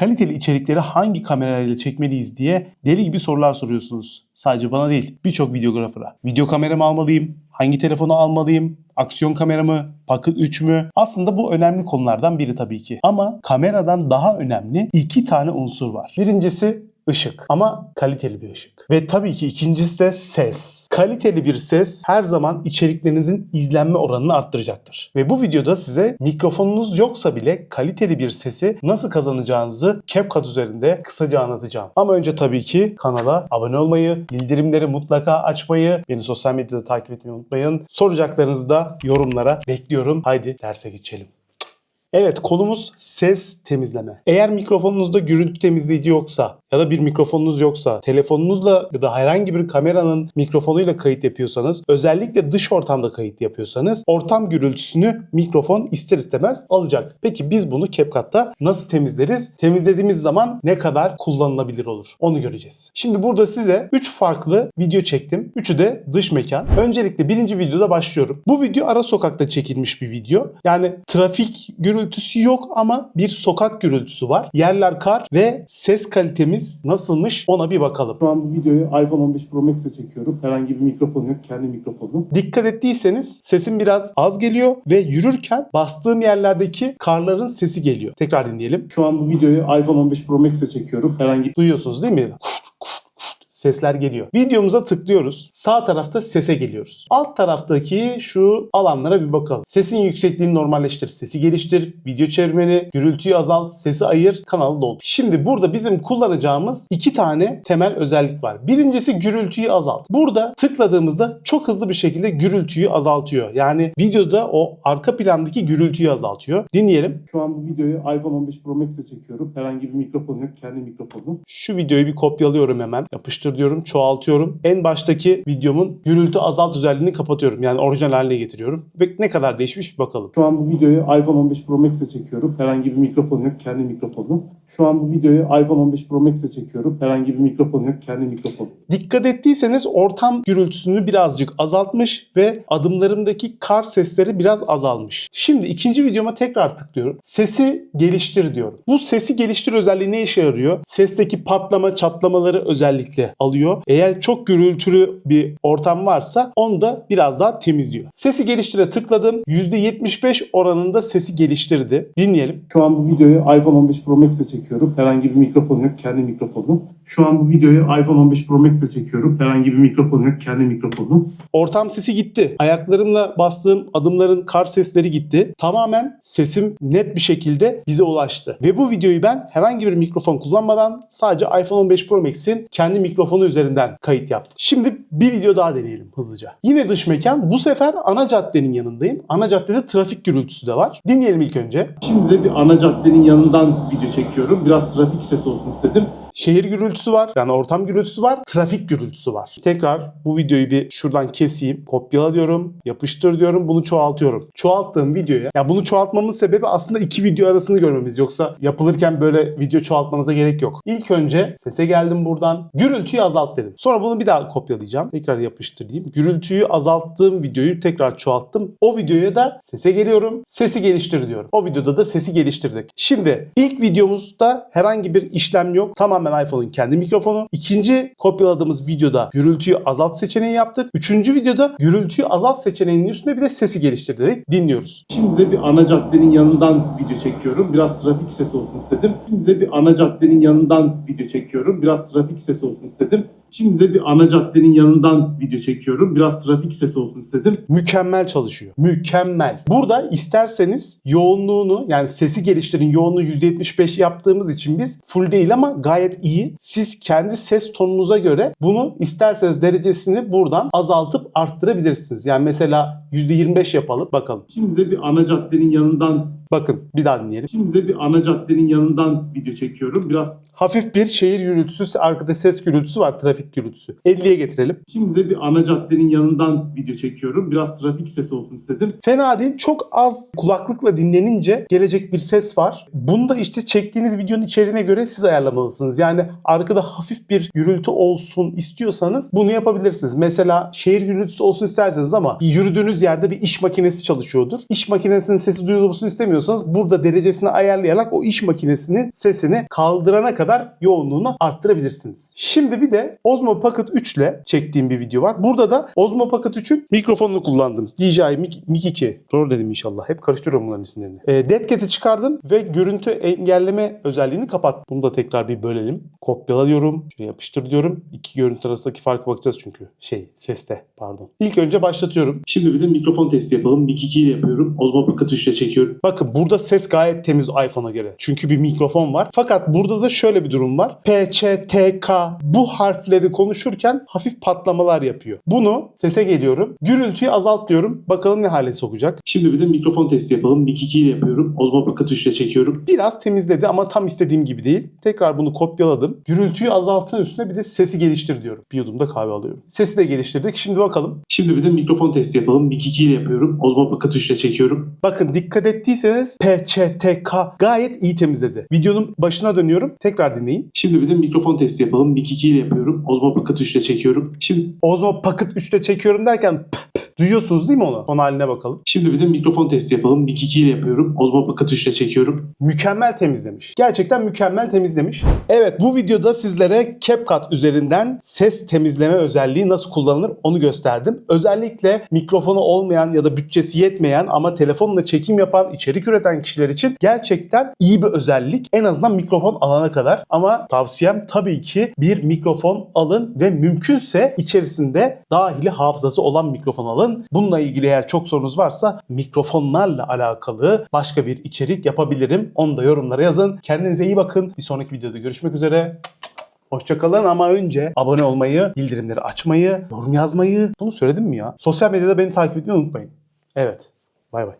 kaliteli içerikleri hangi kamerayla çekmeliyiz diye deli gibi sorular soruyorsunuz. Sadece bana değil, birçok videografera. Video kameramı almalıyım? Hangi telefonu almalıyım? Aksiyon kamera mı? Pocket 3 mü? Aslında bu önemli konulardan biri tabii ki. Ama kameradan daha önemli iki tane unsur var. Birincisi ışık ama kaliteli bir ışık. Ve tabii ki ikincisi de ses. Kaliteli bir ses her zaman içeriklerinizin izlenme oranını arttıracaktır. Ve bu videoda size mikrofonunuz yoksa bile kaliteli bir sesi nasıl kazanacağınızı CapCut üzerinde kısaca anlatacağım. Ama önce tabii ki kanala abone olmayı, bildirimleri mutlaka açmayı, beni sosyal medyada takip etmeyi unutmayın. Soracaklarınızı da yorumlara bekliyorum. Haydi derse geçelim. Evet konumuz ses temizleme. Eğer mikrofonunuzda görüntü temizleyici yoksa ya da bir mikrofonunuz yoksa telefonunuzla ya da herhangi bir kameranın mikrofonuyla kayıt yapıyorsanız özellikle dış ortamda kayıt yapıyorsanız ortam gürültüsünü mikrofon ister istemez alacak. Peki biz bunu CapCut'ta nasıl temizleriz? Temizlediğimiz zaman ne kadar kullanılabilir olur? Onu göreceğiz. Şimdi burada size 3 farklı video çektim. Üçü de dış mekan. Öncelikle birinci videoda başlıyorum. Bu video ara sokakta çekilmiş bir video. Yani trafik gürültüsü yok ama bir sokak gürültüsü var. Yerler kar ve ses kalitemiz nasılmış ona bir bakalım. Şu an bu videoyu iPhone 15 Pro Max'e çekiyorum. Herhangi bir mikrofon yok. Kendi mikrofonum. Dikkat ettiyseniz sesim biraz az geliyor ve yürürken bastığım yerlerdeki karların sesi geliyor. Tekrar dinleyelim. Şu an bu videoyu iPhone 15 Pro Max'e çekiyorum. Herhangi Duyuyorsunuz değil mi? Sesler geliyor. Videomuza tıklıyoruz. Sağ tarafta sese geliyoruz. Alt taraftaki şu alanlara bir bakalım. Sesin yüksekliğini normalleştir, sesi geliştir, video çevirmeni, gürültüyü azalt, sesi ayır, kanalı doldur. Şimdi burada bizim kullanacağımız iki tane temel özellik var. Birincisi gürültüyü azalt. Burada tıkladığımızda çok hızlı bir şekilde gürültüyü azaltıyor. Yani videoda o arka plandaki gürültüyü azaltıyor. Dinleyelim. şu an bu videoyu iPhone 15 Pro Max'e çekiyorum. Herhangi bir mikrofon yok. Kendi mikrofonum. Şu videoyu bir kopyalıyorum hemen. Yapıştır diyorum, çoğaltıyorum. En baştaki videomun gürültü azalt özelliğini kapatıyorum. Yani orijinal haline getiriyorum. Ve ne kadar değişmiş bir bakalım. Şu an bu videoyu iPhone 15 Pro Max'e çekiyorum. Herhangi bir mikrofon yok. Kendi mikrofonum. Şu an bu videoyu iPhone 15 Pro Max'e çekiyorum. Herhangi bir mikrofon yok. Kendi mikrofonum. Dikkat ettiyseniz ortam gürültüsünü birazcık azaltmış ve adımlarımdaki kar sesleri biraz azalmış. Şimdi ikinci videoma tekrar tıklıyorum. Sesi geliştir diyorum. Bu sesi geliştir özelliği ne işe yarıyor? Sesteki patlama, çatlamaları özellikle alıyor. Eğer çok gürültülü bir ortam varsa onu da biraz daha temizliyor. Sesi geliştire tıkladım. %75 oranında sesi geliştirdi. Dinleyelim. Şu an bu videoyu iPhone 15 Pro Max'e çekiyorum. Herhangi bir mikrofon yok. Kendi mikrofonum. Şu an bu videoyu iPhone 15 Pro Max'e çekiyorum. Herhangi bir mikrofon yok. Kendi mikrofonum. Ortam sesi gitti. Ayaklarımla bastığım adımların kar sesleri gitti. Tamamen sesim net bir şekilde bize ulaştı. Ve bu videoyu ben herhangi bir mikrofon kullanmadan sadece iPhone 15 Pro Max'in kendi mikrofonu üzerinden kayıt yaptım. Şimdi bir video daha deneyelim hızlıca. Yine dış mekan. Bu sefer ana caddenin yanındayım. Ana caddede trafik gürültüsü de var. Dinleyelim ilk önce. Şimdi de bir ana caddenin yanından video çekiyorum. Biraz trafik sesi olsun istedim. Şehir gürültüsü var. Yani ortam gürültüsü var. Trafik gürültüsü var. Tekrar bu videoyu bir şuradan keseyim. Kopyala diyorum. Yapıştır diyorum. Bunu çoğaltıyorum. Çoğalttığım videoya. Ya bunu çoğaltmamın sebebi aslında iki video arasını görmemiz. Yoksa yapılırken böyle video çoğaltmanıza gerek yok. İlk önce sese geldim buradan. Gürültüyü azalt dedim. Sonra bunu bir daha kopyalayacağım. Tekrar yapıştır diyeyim. Gürültüyü azalttığım videoyu tekrar çoğalttım. O videoya da sese geliyorum. Sesi geliştir diyorum. O videoda da sesi geliştirdik. Şimdi ilk videomuzda herhangi bir işlem yok. Tamamen iPhone'un kendi mikrofonu. İkinci kopyaladığımız videoda gürültüyü azalt seçeneği yaptık. Üçüncü videoda gürültüyü azalt seçeneğinin üstüne bir de sesi geliştir dedik. Dinliyoruz. Şimdi de bir ana caddenin yanından video çekiyorum. Biraz trafik sesi olsun istedim. Şimdi de bir ana caddenin yanından video çekiyorum. Biraz trafik sesi olsun istedim. Şimdi de bir ana caddenin yanından video çekiyorum. Biraz trafik sesi olsun istedim. Mükemmel çalışıyor. Mükemmel. Burada isterseniz yoğunluğunu yani sesi geliştirin yoğunluğu %75 yaptığımız için biz full değil ama gayet iyi. Siz kendi ses tonunuza göre bunu isterseniz derecesini buradan azaltıp arttırabilirsiniz. Yani mesela %25 yapalım bakalım. Şimdi de bir ana caddenin yanından Bakın bir daha dinleyelim. Şimdi de bir ana caddenin yanından video çekiyorum. Biraz Hafif bir şehir gürültüsü, arkada ses gürültüsü var trafik gürültüsü. 50'ye getirelim. Şimdi de bir ana caddenin yanından video çekiyorum. Biraz trafik sesi olsun istedim. Fena değil. Çok az kulaklıkla dinlenince gelecek bir ses var. Bunu da işte çektiğiniz videonun içeriğine göre siz ayarlamalısınız. Yani arkada hafif bir gürültü olsun istiyorsanız bunu yapabilirsiniz. Mesela şehir gürültüsü olsun isterseniz ama yürüdüğünüz yerde bir iş makinesi çalışıyordur. İş makinesinin sesi duyulmasını istemiyorsanız burada derecesini ayarlayarak o iş makinesinin sesini kaldırana kadar yoğunluğunu arttırabilirsiniz. Şimdi bir de Osmo Pocket 3 ile çektiğim bir video var. Burada da Osmo Pocket 3'ün mikrofonunu kullandım. DJI Mic, Mic 2. Doğru dedim inşallah. Hep karıştırıyorum bunların isimlerini. E, Dead Cat'i çıkardım ve görüntü engelleme özelliğini kapat. Bunu da tekrar bir bölelim. Kopyala diyorum. Şuraya yapıştır diyorum. İki görüntü arasındaki farka bakacağız çünkü. Şey seste pardon. İlk önce başlatıyorum. Şimdi bir de mikrofon testi yapalım. Mic 2 ile yapıyorum. Osmo Pocket 3 ile çekiyorum. Bakın burada ses gayet temiz iPhone'a göre. Çünkü bir mikrofon var. Fakat burada da şöyle bir durum var. P, Ç, T, K bu harfleri konuşurken hafif patlamalar yapıyor. Bunu sese geliyorum. Gürültüyü azalt diyorum. Bakalım ne hale sokacak. Şimdi bir de mikrofon testi yapalım. Mic 2 ile yapıyorum. Pocket 3 ile çekiyorum. Biraz temizledi ama tam istediğim gibi değil. Tekrar bunu kopyaladım. Gürültüyü azaltın üstüne bir de sesi geliştir diyorum. Bir yudum da kahve alıyorum. Sesi de geliştirdik. Şimdi bakalım. Şimdi bir de mikrofon testi yapalım. Mic 2 ile yapıyorum. Pocket 3 ile çekiyorum. Bakın dikkat ettiyseniz P, Ç, T, K gayet iyi temizledi. Videonun başına dönüyorum. Tekrar dinleyin. Şimdi bir de mikrofon testi yapalım. Mic 2 ile yapıyorum. Osmo Pocket 3 ile çekiyorum. Şimdi Osmo Pocket 3'te çekiyorum derken p- p- duyuyorsunuz değil mi onu? Son haline bakalım. Şimdi bir de mikrofon testi yapalım. Mic 2 ile yapıyorum. Osmo Pocket 3 ile çekiyorum. Mükemmel temizlemiş. Gerçekten mükemmel temizlemiş. Evet bu videoda sizlere CapCut üzerinden ses temizleme özelliği nasıl kullanılır onu gösterdim. Özellikle mikrofonu olmayan ya da bütçesi yetmeyen ama telefonla çekim yapan, içerik üreten kişiler için gerçekten iyi bir özellik. En azından mikrofon alana kadar. Ama tavsiyem tabii ki bir mikrofon alın ve mümkünse içerisinde dahili hafızası olan mikrofon alın. Bununla ilgili eğer çok sorunuz varsa mikrofonlarla alakalı başka bir içerik yapabilirim. Onu da yorumlara yazın. Kendinize iyi bakın. Bir sonraki videoda görüşmek üzere. Hoşçakalın ama önce abone olmayı, bildirimleri açmayı, yorum yazmayı. Bunu söyledim mi ya? Sosyal medyada beni takip etmeyi unutmayın. Evet. Bay bay.